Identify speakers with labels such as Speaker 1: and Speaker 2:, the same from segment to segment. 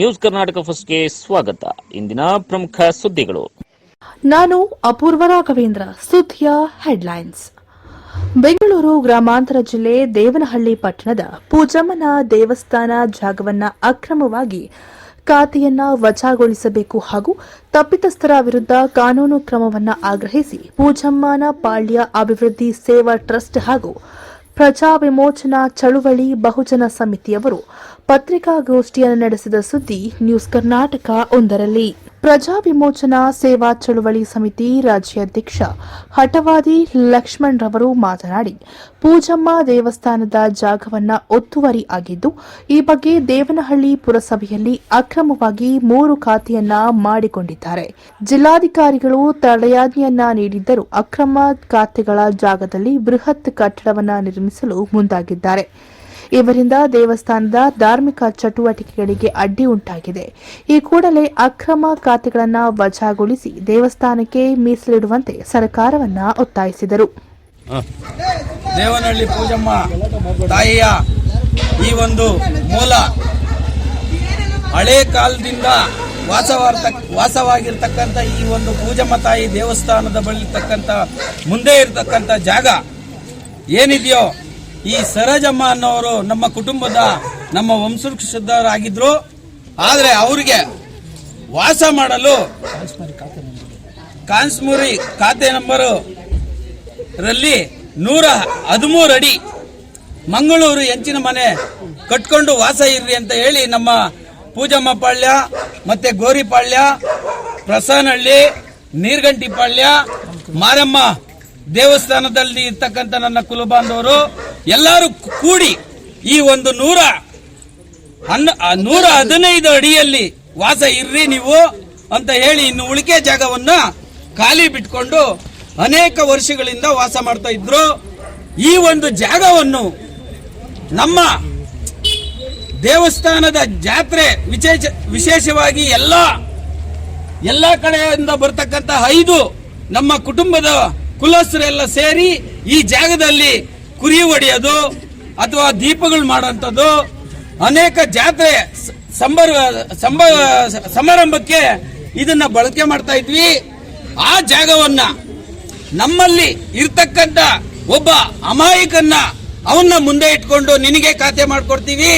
Speaker 1: News Karnataka ಫಸ್ಟ್ಗೆ ಸ್ವಾಗತ. ಇಂದಿನ ಪ್ರಮುಖ ಸುದ್ದಿಗಳು.
Speaker 2: ನಾನು ಅಪೂರ್ವ ರಾಘವೇಂದ್ರ, ಸುದ್ದಿಯ ಹೆಡ್ಲೈನ್ಸ್. ಬೆಂಗಳೂರು ಗ್ರಾಮಾಂತರ ಜಿಲ್ಲೆ ದೇವನಹಳ್ಳಿ ಪಟ್ಟಣದ ಪೂಜಮ್ಮನ ದೇವಸ್ಥಾನ ಜಾಗವನ್ನ ಅಕ್ರಮವಾಗಿ ಖಾತೆಯನ್ನ ವಜಾಗೊಳಿಸಬೇಕು ಹಾಗೂ ತಪ್ಪಿತಸ್ಥರ ವಿರುದ್ಧ ಕಾನೂನು ಕ್ರಮವನ್ನ ಆಗ್ರಹಿಸಿ ಪೂಜಮ್ಮನ ಪಾಳ್ಯ ಅಭಿವೃದ್ಧಿ ಸೇವಾ ಟ್ರಸ್ಟ್ ಹಾಗೂ ಪ್ರಜಾ ವಿಮೋಚನಾ ಚಳುವಳಿ ಬಹುಜನ ಸಮಿತಿಯವರು ಪತ್ರಿಕಾಗೋಷ್ಠಿಯನ್ನು ನಡೆಸಿದ ಸುದ್ದಿ ನ್ಯೂಸ್ ಕರ್ನಾಟಕ ಒಂದರಲ್ಲಿ. ಪ್ರಜಾ ವಿಮೋಚನಾ ಸೇವಾ ಚಳುವಳಿ ಸಮಿತಿ ರಾಜ್ಯಾಧ್ಯಕ್ಷ ಹಠವಾದಿ ಲಕ್ಷ್ಮಣ್ ರವರು ಮಾತನಾಡಿ, ಪೂಜಮ್ಮ ದೇವಸ್ಥಾನದ ಜಾಗವನ್ನ ಒತ್ತುವರಿ ಆಗಿದ್ದು, ಈ ಬಗ್ಗೆ ದೇವನಹಳ್ಳಿ ಪುರಸಭೆಯಲ್ಲಿ ಅಕ್ರಮವಾಗಿ ಮೂರು ಖಾತೆಯನ್ನ ಮಾಡಿಕೊಂಡಿದ್ದಾರೆ. ಜಿಲ್ಲಾಧಿಕಾರಿಗಳು ತಡೆಯಾಜ್ಞೆಯನ್ನ ನೀಡಿದ್ದರೂ ಅಕ್ರಮ ಖಾತೆಗಳ ಜಾಗದಲ್ಲಿ ಬೃಹತ್ ಕಟ್ಟಡವನ್ನ ನಿರ್ಮಿಸಲು ಮುಂದಾಗಿದ್ದಾರೆ. ಇವರಿಂದ ದೇವಸ್ಥಾನದ ಧಾರ್ಮಿಕ ಚಟುವಟಿಕೆಗಳಿಗೆ ಅಡ್ಡಿ ಉಂಟಾಗಿದೆ. ಈ ಕೂಡಲೇ ಅಕ್ರಮ ಖಾತೆಗಳನ್ನು ವಜಾಗೊಳಿಸಿ ದೇವಸ್ಥಾನಕ್ಕೆ ಮೀಸಲಿಡುವಂತೆ ಸರ್ಕಾರವನ್ನ ಒತ್ತಾಯಿಸಿದರು.
Speaker 3: ದೇವನಹಳ್ಳಿ ಪೂಜಮ್ಮ ತಾಯಿಯ ಈ ಒಂದು ಮೂಲ ಹಳೆ ಕಾಲದಿಂದ ವಾಸವಾರ್ತ ವಾಸವಾಗಿರ್ತಕ್ಕಂಥ ಈ ಒಂದು ಪೂಜಮ್ಮ ತಾಯಿ ದೇವಸ್ಥಾನದ ಬಳಿ ಇರ್ತಕ್ಕಂಥ, ಮುಂದೆ ಇರತಕ್ಕಂಥ ಜಾಗ ಏನಿದೆಯೋ ಈ ಸರೋಜಮ್ಮ ಅನ್ನೋರು ನಮ್ಮ ಕುಟುಂಬದ ನಮ್ಮ ವಂಶವೃಕ್ಷದವರಾಗಿದ್ರು ಆದರೆ ಅವರಿಗೆ ವಾಸ ಮಾಡಲು ಕಾನ್ಸ್ಮುರಿ ಖಾತೆ ನಂಬರು ರಲ್ಲಿ ನೂರ ಹದಿಮೂರು ಅಡಿ ಮಂಗಳೂರು ಹೆಂಚಿನ ಮನೆ ಕಟ್ಕೊಂಡು ವಾಸ ಇರ್ರಿ ಅಂತ ಹೇಳಿ ನಮ್ಮ ಪೂಜಮ್ಮ ಪಾಳ್ಯ, ಮತ್ತೆ ಗೋರಿಪಾಳ್ಯ ಪ್ರಸನ್ನಹಳ್ಳಿ ನೀರ್ಗಂಟಿಪಾಳ್ಯ ಮಾರಮ್ಮ ದೇವಸ್ಥಾನದಲ್ಲಿ ಇರ್ತಕ್ಕಂಥ ನನ್ನ ಕುಲಬಾಂಧವರು ಎಲ್ಲರೂ ಕೂಡಿ ಈ ಒಂದು ನೂರ ಹನ್ನ ನೂರ ಹದಿನೈದು ಅಡಿಯಲ್ಲಿ ವಾಸ ಇರ್ರಿ ನೀವು ಅಂತ ಹೇಳಿ ಇನ್ನು ಉಳಿಕೆ ಜಾಗವನ್ನ ಖಾಲಿ ಬಿಟ್ಕೊಂಡು ಅನೇಕ ವರ್ಷಗಳಿಂದ ವಾಸ ಮಾಡ್ತಾ ಇದ್ರು. ಈ ಒಂದು ಜಾಗವನ್ನು ನಮ್ಮ ದೇವಸ್ಥಾನದ ಜಾತ್ರೆ ವಿಶೇಷ ವಿಶೇಷವಾಗಿ ಎಲ್ಲ ಎಲ್ಲ ಕಡೆಯಿಂದ ಬರ್ತಕ್ಕಂಥ ಐದು ನಮ್ಮ ಕುಟುಂಬದ ಕುಲಸ್ಥರೆಲ್ಲ ಸೇರಿ ಈ ಜಾಗದಲ್ಲಿ ಕುರಿ ಹೊಡೆಯೋದು ಅಥವಾ ದೀಪಗಳು ಮಾಡುವಂಥದ್ದು. ಅನೇಕ ಜಾತ್ರೆ ಸಂಬರ, ಸಂಬ, ಸಮಾರಂಭಕ್ಕೆ ಇದನ್ನ ಬಳಕೆ ಮಾಡ್ತಾ ಇದ್ವಿ. ಆ ಜಾಗವನ್ನ ನಮ್ಮಲ್ಲಿ ಇರ್ತಕ್ಕಂಥ ಒಬ್ಬ ಅಮಾಯಕನ್ನ ಅವನ್ನ ಮುಂದೆ ಇಟ್ಕೊಂಡು ನಿನಗೆ ಖಾತೆ ಮಾಡ್ಕೊಡ್ತೀವಿ,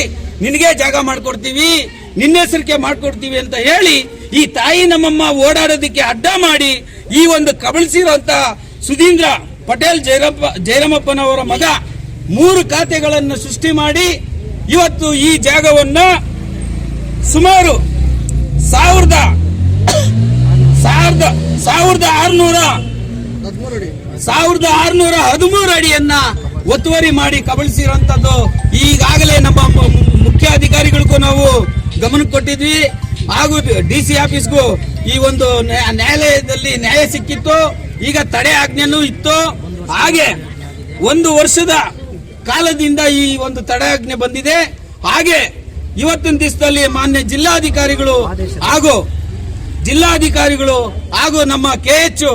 Speaker 3: ನಿನಗೆ ಜಾಗ ಮಾಡ್ಕೊಡ್ತೀವಿ, ನಿನ್ನ ಹೆಸರಿಕೆ ಮಾಡ್ಕೊಡ್ತೀವಿ ಅಂತ ಹೇಳಿ ಈ ತಾಯಿ ನಮ್ಮಮ್ಮ ಓಡಾಡೋದಕ್ಕೆ ಅಡ್ಡ ಮಾಡಿ ಈ ಒಂದು ಕಬಳಿಸಿರುವಂತ ಸುಧೀಂದ್ರ ಪಟೇಲ್ ಜೈರಪ್ಪ ಜೈರಮಪ್ಪನವರ ಮಗ ಮೂರು ಖಾತೆಗಳನ್ನು ಸೃಷ್ಟಿ ಮಾಡಿ ಇವತ್ತು ಈ ಜಾಗವನ್ನ ಸುಮಾರು ಸಾವಿರದ ಸಾವಿರದ ಸಾವಿರದ ಆರುನೂರ ಸಾವಿರದ ಆರುನೂರ ಹದಿಮೂರು ಅಡಿಯನ್ನ ಒತ್ತುವರಿ ಮಾಡಿ ಕಬಳಿಸಿರುವಂತದ್ದು ಈಗಾಗಲೇ ನಮ್ಮ ಮುಖ್ಯ ಅಧಿಕಾರಿಗಳಿಗೂ ನಾವು ಗಮನ ಕೊಟ್ಟಿದ್ವಿ. ಹಾಗೂ ಡಿ ಸಿ ಆಫೀಸ್ಗೂ ಈ ಒಂದು ನ್ಯಾಯ- ನ್ಯಾಯಾಲಯದಲ್ಲಿ ನ್ಯಾಯ ಸಿಕ್ಕಿತ್ತು. ಈಗ ತಡೆ ಆಜ್ಞೆನು ಇತ್ತು. ಹಾಗೆ ಒಂದು ವರ್ಷದ ಕಾಲದಿಂದ ಈ ಒಂದು ತಡೆಯಾಜ್ಞೆ ಬಂದಿದೆ. ಹಾಗೆ ಇವತ್ತಿನ ದಿವಸದಲ್ಲಿ ಮಾನ್ಯ ಜಿಲ್ಲಾಧಿಕಾರಿಗಳು ಹಾಗೂ ಜಿಲ್ಲಾಧಿಕಾರಿಗಳು ಹಾಗೂ ನಮ್ಮ ಕೆ ಎಚ್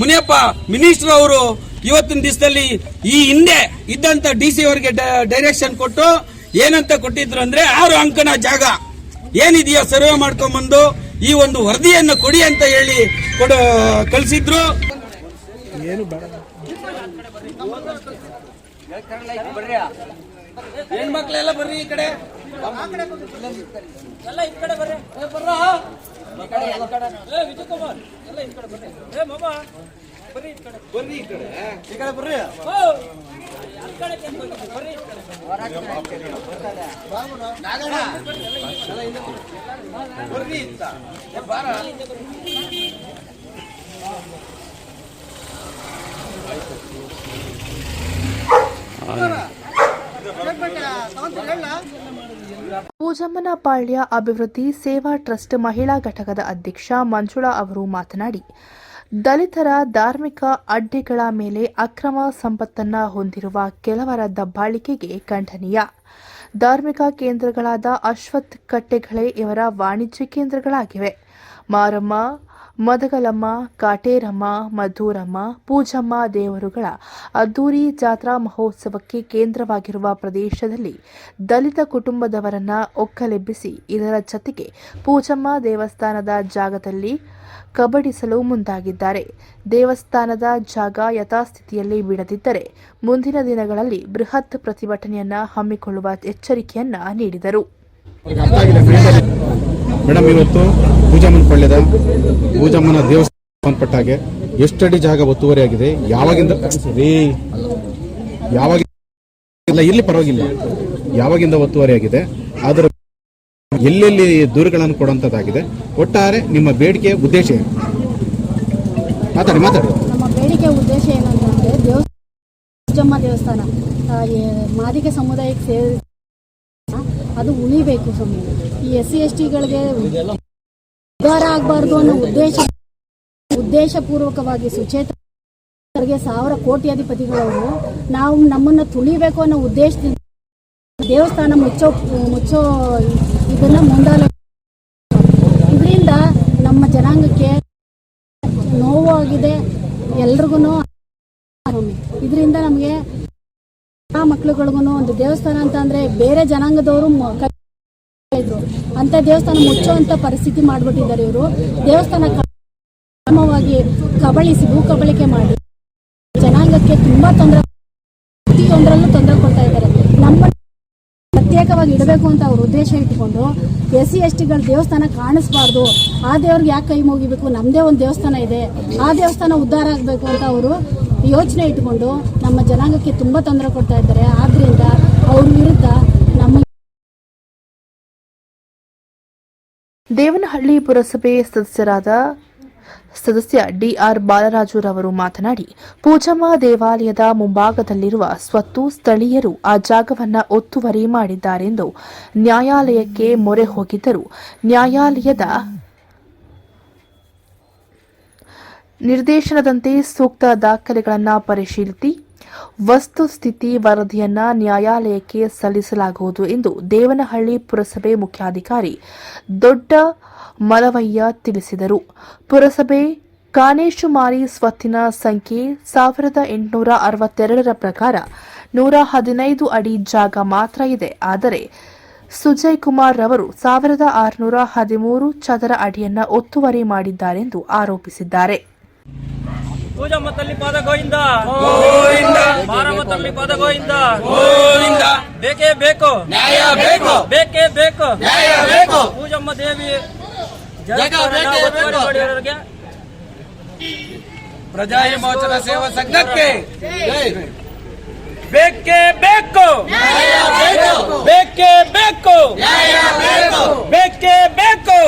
Speaker 3: ಮುನಿಯಪ್ಪ ಮಿನಿಸ್ಟರ್ ಅವರು ಇವತ್ತಿನ ದಿವಸದಲ್ಲಿ ಈ ಹಿಂದೆ ಇದ್ದಂತ ಡಿ ಸಿ ಅವರಿಗೆ ಡೈರೆಕ್ಷನ್ ಕೊಟ್ಟು ಏನಂತ ಕೊಟ್ಟಿದ್ರು ಅಂದ್ರೆ ಆರು ಅಂಕನ ಜಾಗ ಏನಿದೆಯೋ ಸರ್ವೆ ಮಾಡ್ಕೊಂಡ್ಬಂದು ಈ ಒಂದು ವರದಿಯನ್ನು ಕೊಡಿ ಅಂತ ಹೇಳಿ ಕೊಡ, ಕಳಿಸಿದ್ರು. ಹೆಣ್ಮಕ್ಳೆಲ್ಲ ಬರ್ರಿ ಈ ಕಡೆ? ಎಲ್ಲ ಈ ಕಡೆ ಬರ್ರಿ. ಬರ್ರ. ಬರ್ರಾ? ವಿಜಯ್ ಕುಮಾರ್ ಎಲ್ಲ ಈ ಕಡೆ ಬರ್ರಿ. ಏ ಮಾಮ ಬರ್ರಿ ಈ ಕಡೆ. ಬರ್ರಿ ಈ ಕಡೆ. ಈ ಕಡೆ ಬರ್ರಿ. ಬರ್ರಿ ಏನ್ ಬರ್ರಿ? ಬರ್ರಿ ಈ ಕಡೆ. ನಾಗಣ್ಣ, ಎಲ್ಲ ಹಿಂದೆ ಬರ್ರಿ. ಬರ್ರಿ ಅಂತ ಏ, ಬಾರ.
Speaker 2: ಪೂಜಮ್ಮನ ಪಾಳ್ಯ ಅಭಿವೃದ್ಧಿ ಸೇವಾ ಟ್ರಸ್ಟ್ ಮಹಿಳಾ ಘಟಕದ ಅಧ್ಯಕ್ಷ ಮಂಜುಳಾ ಅವರು ಮಾತನಾಡಿ, ದಲಿತರ ಧಾರ್ಮಿಕ ಅಡ್ಡೆಗಳ ಮೇಲೆ ಅಕ್ರಮ ಸಂಪತ್ತನ್ನು ಹೊಂದಿರುವ ಕೆಲವರ ದಬ್ಬಾಳಿಕೆಗೆ ಖಂಡನೀಯ. ಧಾರ್ಮಿಕ ಕೇಂದ್ರಗಳಾದ ಅಶ್ವಥ್ ಕಟ್ಟೆಗಳೇ ಇವರ ವಾಣಿಜ್ಯ ಕೇಂದ್ರಗಳಾಗಿವೆ. ಮಾರಮ್ಮ ಮದಗಲಮ್ಮ, ಕಾಟೇರಮ್ಮ, ಮಧೂರಮ್ಮ, ಪೂಜಮ್ಮ ದೇವರುಗಳ ಅದ್ದೂರಿ ಜಾತ್ರಾ ಮಹೋತ್ಸವಕ್ಕೆ ಕೇಂದ್ರವಾಗಿರುವ ಪ್ರದೇಶದಲ್ಲಿ ದಲಿತ ಕುಟುಂಬದವರನ್ನ ಒಕ್ಕಲೆಬ್ಬಿಸಿ ಇದರ ಜತೆಗೆ ಪೂಜಮ್ಮ ದೇವಸ್ಥಾನದ ಜಾಗದಲ್ಲಿ ಕಬಡಿಸಲು ಮುಂದಾಗಿದ್ದಾರೆ. ದೇವಸ್ಥಾನದ ಜಾಗ ಯಥಾಸ್ಥಿತಿಯಲ್ಲಿ ಬಿಡದಿದ್ದರೆ ಮುಂದಿನ ದಿನಗಳಲ್ಲಿ ಬೃಹತ್ ಪ್ರತಿಭಟನೆಯನ್ನ ಹಮ್ಮಿಕೊಳ್ಳುವ ಎಚ್ಚರಿಕೆಯನ್ನ ನೀಡಿದರು.
Speaker 4: ಪೂಜಮ್ಮನ ಪಳ್ಳ್ಯದ ಪೂಜಮ್ಮನ ದೇವಸ್ಥಾನ ಸಂಬಂಧಪಟ್ಟ ಹಾಗೆ ಎಷ್ಟಡಿ ಜಾಗ ಒತ್ತುವರಿ ಆಗಿದೆ? ಯಾವಾಗಿಂದ ರೀ ಯಾವಾಗ ಇಲ್ಲ ಇಲ್ಲಿ ಪರವಾಗಿಲ್ಲ. ಯಾವಾಗಿಂದ ಒತ್ತುವರಿ ಆಗಿದೆ? ಎಲ್ಲೆಲ್ಲಿ ದೂರುಗಳನ್ನು ಕೊಡುವಂಥದ್ದಾಗಿದೆ ಒಟ್ಟಾರೆ ನಿಮ್ಮ ಬೇಡಿಕೆ ಉದ್ದೇಶ ಏನು? ಮಾತಾಡಿ ಮಾತಾಡಿ.
Speaker 5: ನಮ್ಮ ಬೇಡಿಕೆ ಉದ್ದೇಶ ಏನಂತಂದ್ರೆ ದೇವಸ್ಥಾನ ಮಾದಿಗ ಸಮುದಾಯಕ್ಕೆ ಸೇರಿ ಅದು ಉಳಿಬೇಕು ಸ್ವಾಮಿ. ಈ ಎಸ್ ಸಿ ಎಸ್ ಟಿಗಳಿಗೆ ಉದ್ಧಾರ ಆಗಬಾರ್ದು ಅನ್ನೋ ಉದ್ದೇಶ, ಉದ್ದೇಶಪೂರ್ವಕವಾಗಿ ಸುಚೇತರಿಗೆ ಸಾವಿರ ಕೋಟ್ಯಾಧಿಪತಿಗಳವರು ನಾವು ನಮ್ಮನ್ನ ತುಳಿಬೇಕು ಅನ್ನೋ ಉದ್ದೇಶದಿಂದ ದೇವಸ್ಥಾನ ಮುಚ್ಚೋ ಮುಚ್ಚೋ ಇದನ್ನ ಮುಂದಾಲ, ಇದರಿಂದ ನಮ್ಮ ಜನಾಂಗಕ್ಕೆ ನೋವು ಆಗಿದೆ ಎಲ್ರಿಗೂ ಇದರಿಂದ ನಮಗೆ ಆ ಮಕ್ಳುಗಳಿಗೂ ಒಂದು ದೇವಸ್ಥಾನ ಅಂತ ಬೇರೆ ಜನಾಂಗದವರು ಅಂತ ದೇವಸ್ಥಾನ ಮುಚ್ಚುವಂತ ಪರಿಸ್ಥಿತಿ ಮಾಡ್ಬಿಟ್ಟಿದ್ದಾರೆ ಇವರು. ದೇವಸ್ಥಾನ ಕ್ರಮವಾಗಿ ಕಬಳಿಸಿ ಭೂ ಕಬಳಿಕೆ ಮಾಡಿ. ಜನಾಂಗಕ್ಕೆ ತುಂಬಾ ತೊಂದರೆ ಪ್ರತಿಯೊಂದರಲ್ಲೂ ತೊಂದರೆ ಕೊಡ್ತಾ ಇದ್ದಾರೆ. ನಮ್ಮ ಪ್ರತ್ಯೇಕವಾಗಿ ಇಡಬೇಕು ಅಂತ ಅವ್ರ ಉದ್ದೇಶ ಇಟ್ಕೊಂಡು ಎಸ್ ಸಿ ಎಸ್ ಟಿಗಳ ದೇವಸ್ಥಾನ ಕಾಣಿಸ್ಬಾರ್ದು. ಆ ದೇವ್ರಿಗೆ ಯಾಕೆ ಕೈ ಮುಗಿಬೇಕು? ನಮ್ಮದೇ ಒಂದು ದೇವಸ್ಥಾನ ಇದೆ. ಆ ದೇವಸ್ಥಾನ ಉದ್ಧಾರ ಆಗಬೇಕು ಅಂತ ಅವರು ಯೋಚನೆ ಇಟ್ಕೊಂಡು ನಮ್ಮ ಜನಾಂಗಕ್ಕೆ ತುಂಬ ತೊಂದರೆ ಕೊಡ್ತಾ ಇದ್ದಾರೆ. ಆದ್ದರಿಂದ ಅವ್ರ ವಿರುದ್ಧ
Speaker 2: ದೇವನಹಳ್ಳಿ ಪುರಸಭೆ ಸದಸ್ಯರಾದ ಸದಸ್ಯ ಡಿಆರ್ ಬಾಲರಾಜುರವರು ಮಾತನಾಡಿ, ಪೂಜಮ್ಮ ದೇವಾಲಯದ ಮುಂಭಾಗದಲ್ಲಿರುವ ಸ್ವತ್ತು ಸ್ಥಳೀಯರು ಆ ಜಾಗವನ್ನು ಒತ್ತುವರಿ ಮಾಡಿದ್ದಾರೆಂದು ನ್ಯಾಯಾಲಯಕ್ಕೆ ಮೊರೆ ಹೋಗಿದ್ದರು ನ್ಯಾಯಾಲಯದ ನಿರ್ದೇಶನದಂತೆ ಸೂಕ್ತ ದಾಖಲೆಗಳನ್ನು ಪರಿಶೀಲಿಸಿ ವಸ್ತುಸ್ಥಿತಿ ವರದಿಯನ್ನ ನ್ಯಾಯಾಲಯಕ್ಕೆ ಸಲ್ಲಿಸಲಾಗುವುದು ಎಂದು ದೇವನಹಳ್ಳಿ ಪುರಸಭೆ ಮುಖ್ಯಾಧಿಕಾರಿ ದೊಡ್ಡ ಮಲವಯ್ಯ ತಿಳಿಸಿದರು. ಪುರಸಭೆ ಕಾನೇಶುಮಾರಿ ಸ್ವತ್ತಿನ ಸಂಖ್ಯೆ ಸಾವಿರದ ಎಂಟುನೂರ ಅರವತ್ತೆರಡರ ಪ್ರಕಾರ ನೂರ ಹದಿನೈದು ಅಡಿ ಜಾಗ ಮಾತ್ರ ಇದೆ. ಆದರೆ ಸುಜಯ್ ಕುಮಾರ್ ರವರು ಸಾವಿರದ ಆರುನೂರ ಹದಿಮೂರು ಚದರ ಅಡಿಯನ್ನ ಒತ್ತುವರಿ ಮಾಡಿದ್ದಾರೆಂದು ಆರೋಪಿಸಿದ್ದಾರೆ.
Speaker 6: ಪೂಜಮ್ಮ ತಲ್ಲಿ ಪಾದ ಗೋವಿಂದ.
Speaker 3: ಗೋವಿಂದ.
Speaker 6: ಮಾರಮ್ಮ ತಲ್ಲಿ ಪಾದ ಗೋವಿಂದ.
Speaker 3: ಗೋವಿಂದ.
Speaker 6: ಬೇಕೇ ಬೇಕು.
Speaker 3: ನ್ಯಾಯ ಬೇಕು.
Speaker 6: ಬೇಕೇ ಬೇಕು.
Speaker 3: ನ್ಯಾಯ ಬೇಕು.
Speaker 6: ಪೂಜಮ್ಮ ದೇವಿ
Speaker 3: ಜಾಗ
Speaker 6: ದೇವಸ್ಥಾನನ
Speaker 3: ಬೇಕೇ. ಬೇಕು. ಪ್ರಜಾ ವಿಮೋಚನಾ ಸೇವಾ ಸಂಘಕ್ಕೆ. ಬೇಕೇ ಬೇಕು. ಬೇಕೇ. ಬೇಕು ಬೇಕೇ. ಬೇಕು.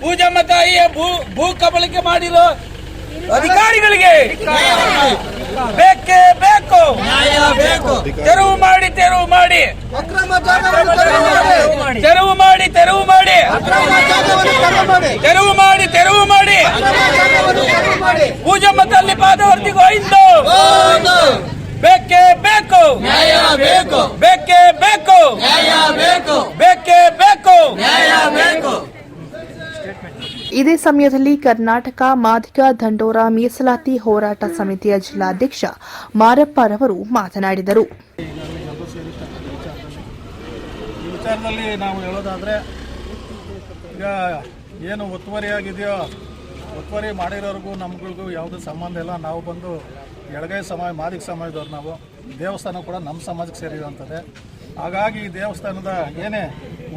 Speaker 3: ಪೂಜಮ್ಮ ತಾಯಿಯ ಭೂ ಭೂ ಕಬಳಿಕೆ ಮಾಡಿರೋ ಅಧಿಕಾರಿಗಳಿಗೆ ಬೇಕೇ ಬೇಕು. ತೆರವು ಮಾಡಿ ತೆರವು ಮಾಡಿ. ತೆರವು ಮಾಡಿ ತೆರವು ಮಾಡಿ. ತೆರವು ಮಾಡಿ ತೆರವು ಮಾಡಿ. ಪೂಜಮ್ಮ ತಲ್ಲಿ ಪಾದವರ್ತಿಗೂ ಐದು. ಬೇಕೇ ಬೇಕು ಬೇಕು. ಬೇಕೇ ಬೇಕು. ಬೇಕು ಬೇಕು.
Speaker 2: ಇದೇ ಸಮಯದಲ್ಲಿ ಕರ್ನಾಟಕ ಮಾದಿಗ ದಂಡೋರ ಮೀಸಲಾತಿ ಹೋರಾಟ ಸಮಿತಿಯ ಜಿಲ್ಲಾಧ್ಯಕ್ಷ ಮಾರಪ್ಪರವರು ಮಾತನಾಡಿದರು.
Speaker 7: ವಿಚಾರದಲ್ಲಿ ನಾವು ಹೇಳೋದಾದರೆ, ಈಗ ಏನು ಒತ್ತುವರಿ ಆಗಿದೆಯೋ ಒತ್ತುವರಿ ಮಾಡಿರೋರಿಗೂ ನಮ್ಗಳಿಗೂ ಯಾವುದೇ ಸಂಬಂಧ ಇಲ್ಲ. ನಾವು ಬಂದು ಎಳಗೈ ಸಮಾಜ, ಮಾದಿಗ ಸಮಾಜದವ್ರು ನಾವು. ದೇವಸ್ಥಾನ ಕೂಡ ನಮ್ಮ ಸಮಾಜಕ್ಕೆ ಸೇರಿದಂಥದ್ದೇ ಹಾಗಾಗಿ ಈ ದೇವಸ್ಥಾನದ ಏನೇ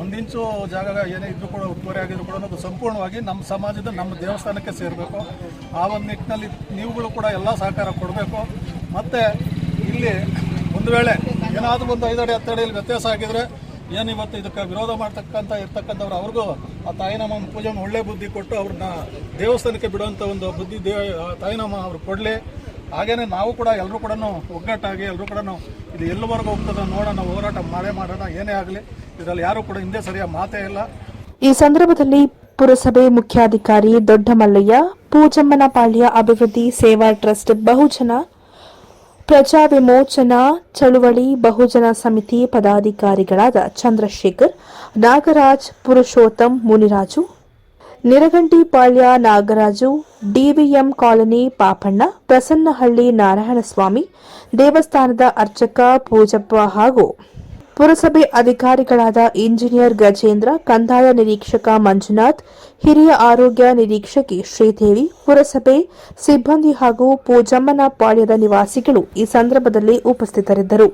Speaker 7: ಒಂದಿಂಚು ಜಾಗ ಏನೇ ಇದ್ರೂ ಕೂಡ ಒತ್ತುವರಿ ಆಗಿದ್ರು ಕೂಡ ಅದು ಸಂಪೂರ್ಣವಾಗಿ ನಮ್ಮ ಸಮಾಜದ ನಮ್ಮ ದೇವಸ್ಥಾನಕ್ಕೆ ಸೇರಬೇಕು. ಆ ಒಂದು ನಿಟ್ಟಿನಲ್ಲಿ ನೀವುಗಳು ಕೂಡ ಎಲ್ಲ ಸಹಕಾರ ಕೊಡಬೇಕು. ಮತ್ತು ಇಲ್ಲಿ ಒಂದು ವೇಳೆ ಏನಾದರೂ ಒಂದು ಐದಡಿ, ಹತ್ತಡಿಯಲ್ಲಿ ವ್ಯತ್ಯಾಸ ಆಗಿದ್ರೆ ಏನು ಇವತ್ತು ಇದಕ್ಕೆ ವಿರೋಧ ಮಾಡ್ತಕ್ಕಂಥ, ಇರ್ತಕ್ಕಂಥವ್ರು ಅವ್ರಿಗೂ ಆ ತಾಯಿನಮ್ಮ ಪೂಜೆ ಒಳ್ಳೆ ಬುದ್ಧಿ ಕೊಟ್ಟು ಅವ್ರನ್ನ ದೇವಸ್ಥಾನಕ್ಕೆ ಬಿಡುವಂಥ ಒಂದು ಬುದ್ಧಿ ದೇ ತಾಯಿನಮ್ಮ ಅವ್ರು ಕೊಡಲಿ. ಹಾಗೇನೆ ನಾವು ಕೂಡ ಎಲ್ಲರೂ ಕೂಡ ಒಗ್ಗಟ್ಟಾಗಿ ಎಲ್ಲರೂ ಕೂಡ ಇದು ಎಲ್ಲವರೆಗೂ ಹೋಗ್ತದೆ ನೋಡೋಣ, ಹೋರಾಟ ಮಾಡೇ ಮಾಡೋಣ, ಏನೇ ಆಗಲಿ. ಇದರಲ್ಲಿ ಯಾರು ಕೂಡ ಹಿಂದೆ ಸರಿಯಾದ ಮಾತೇ ಇಲ್ಲ.
Speaker 2: ಈ ಸಂದರ್ಭದಲ್ಲಿ ಪುರಸಭೆ ಮುಖ್ಯಾಧಿಕಾರಿ ದೊಡ್ಡಮಲ್ಲಯ್ಯ ಪೂಜಮ್ಮನಪಾಳ್ಯ ಅಭಿವೃದ್ಧಿ ಸೇವಾ ಟ್ರಸ್ಟ್ ಬಹುಜನ, ಪ್ರಜಾ ವಿಮೋಚನಾ ಚಳುವಳಿ ಬಹುಜನ ಸಮಿತಿ ಪದಾಧಿಕಾರಿಗಳಾದ ಚಂದ್ರಶೇಖರ್, ನಾಗರಾಜ್, ಪುರುಷೋತ್ತಮ್, ಮುನಿರಾಜು ನಿರಗಂಟಿಪಾಳ್ಯ ನಾಗರಾಜು ಡಿವಿಎಂ ಕಾಲನಿ ಪಾಪಣ್ಣ, ಪ್ರಸನ್ನಹಳ್ಳಿ ನಾರಾಯಣಸ್ವಾಮಿ, ದೇವಸ್ಥಾನದ ಅರ್ಚಕ ಪೂಜಪ್ಪ ಹಾಗೂ ಪುರಸಭೆ ಅಧಿಕಾರಿಗಳಾದ ಇಂಜಿನಿಯರ್ ಗಜೇಂದ್ರ, ಕಂದಾಯ ನಿರೀಕ್ಷಕ ಮಂಜುನಾಥ್, ಹಿರಿಯ ಆರೋಗ್ಯ ನಿರೀಕ್ಷಕಿ ಶ್ರೀದೇವಿ, ಪುರಸಭೆ ಸಿಬ್ಬಂದಿ ಹಾಗೂ ಪೂಜಮ್ಮನ ಪಾಳ್ಯದ ನಿವಾಸಿಗಳು ಈ ಸಂದರ್ಭದಲ್ಲಿ ಉಪಸ್ಥಿತರಿದ್ದರು.